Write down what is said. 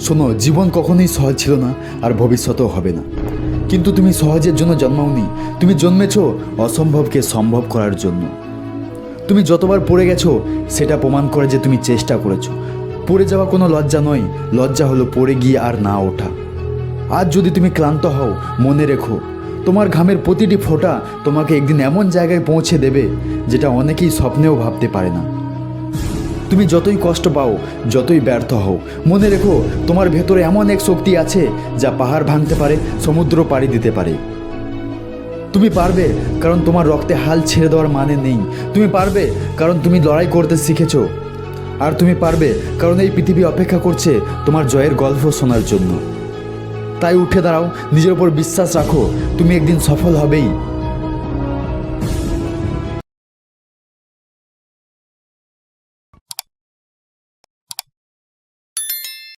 শোনো, জীবন কখনোই সহজ ছিল না আর ভবিষ্যতেও হবে না। কিন্তু তুমি সহজের জন্য জন্মাওনি। তুমি জন্মেছ অসম্ভবকে সম্ভব করার জন্য। তুমি যতবার পড়ে গেছো, সেটা প্রমাণ করে যে তুমি চেষ্টা করেছ। পড়ে যাওয়া কোনো লজ্জা নয়, লজ্জা হলো পড়ে গিয়ে আর না ওঠা। আজ যদি তুমি ক্লান্ত হও, মনে রেখো, তোমার ঘামের প্রতিটি ফোঁটা তোমাকে একদিন এমন জায়গায় পৌঁছে দেবে যেটা অনেকেই স্বপ্নেও ভাবতে পারে না। তুমি যতই কষ্ট পাও, যতই ব্যর্থ হও, মনে রেখো, তোমার ভেতরে এমন এক শক্তি আছে যা পাহাড় ভাঙতে পারে, সমুদ্র পাড়ি দিতে পারে। তুমি পারবে, কারণ তোমার রক্তে হাল ছেড়ে দেওয়ার মানে নেই। তুমি পারবে, কারণ তুমি লড়াই করতে শিখেছো। আর তুমি পারবে, কারণ এই পৃথিবী অপেক্ষা করছে তোমার জয়ের গল্প শোনার জন্য। তাই উঠে দাঁড়াও, নিজের উপর বিশ্বাস রাখো, তুমি একদিন সফল হবেই।